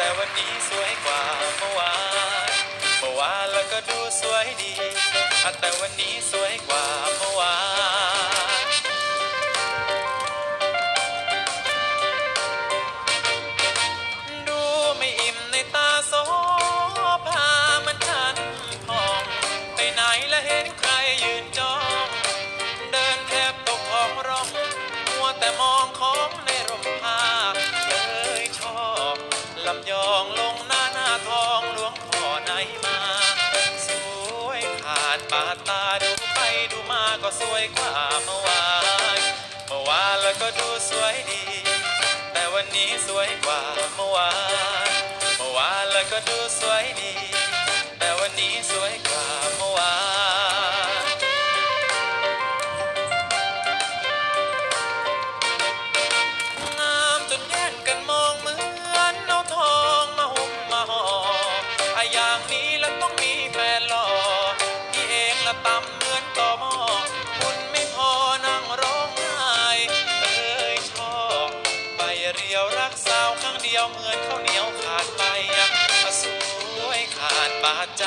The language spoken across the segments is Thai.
แต่วันนี้สวยกว่าเมื่อวาน เมื่อวานแล้วก็ดูสวยดีแต่วันนี้สวยกว่าเมื่อวานดูไม่อิ่มในตาโสภามันทันพอง ไปไหนและเห็นใครยืนจ้อง เดินแคบตกของร่อง มัวแต่มองขอ ขาดบาดตาดูไปดูมาก็สวยกว่าเมื่อวานเมื่อวานแล้วก็ดูสวยดี แต่วันนี้สวยกว่าเมื่อวานเมื่อวานแล้วก็ดูสวยดี สียวเหมือนข้าวเหนียวขาดไปสวยขาดบาดใจ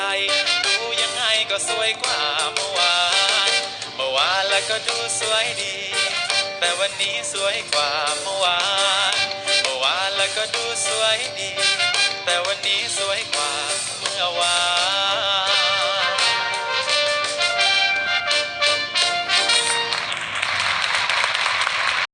ดูยังไงก็สวยกว่าเมื่อวานเมื่อวานแล้วก็ดูสวยดี แต่วันนี้สวยกว่าเมื่อวาน เมื่อวานแล้วก็ดูสวยดี